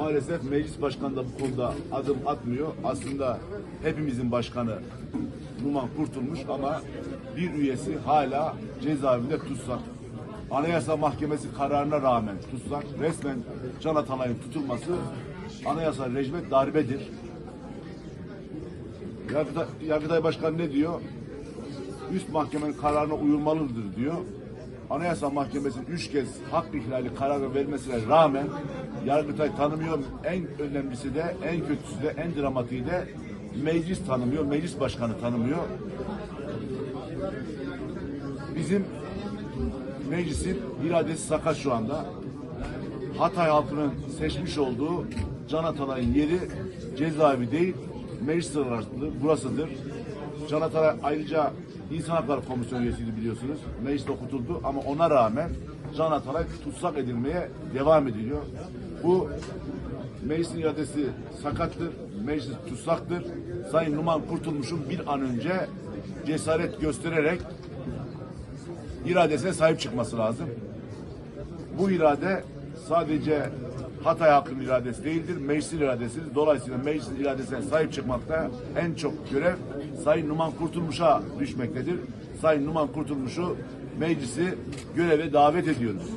Maalesef meclis başkanı da bu konuda adım atmıyor. Aslında hepimizin başkanı Numan kurtulmuş ama bir üyesi hala cezaevinde tutsak. Anayasa Mahkemesi kararına rağmen tutsak resmen Can Atalay'ın tutulması anayasa rejime darbedir. Yargıtay, Yargıtay Başkanı ne diyor? Üst mahkemenin kararına uyulmalıdır diyor. Anayasa Mahkemesi'nin üç kez hak ihlali kararı vermesine rağmen Yargıtay tanımıyor. En önemlisi de, en kötüsü de, en dramatiği de meclis tanımıyor, meclis başkanı tanımıyor. Bizim meclisin iradesi sakat şu anda. Hatay halkının seçmiş olduğu Can Atalay'ın yeri cezaevi değil, meclis sırasıdır, burasıdır. Can Atalay ayrıca İnsan Hakları Komisyonu üyesiydi biliyorsunuz. Mecliste okutuldu ama ona rağmen Can Atalay tutsak edilmeye devam ediliyor. Bu meclisin iradesi sakattır, meclis tutsaktır. Sayın Numan Kurtulmuş'un bir an önce cesaret göstererek iradesine sahip çıkması lazım. Bu irade sadece Hatay halkının iradesi değildir, meclisin iradesidir. Dolayısıyla meclisin iradesine sahip çıkmakta en çok görev Sayın Numan Kurtulmuş'a düşmektedir. Sayın Numan Kurtulmuş'u meclisi göreve davet ediyoruz.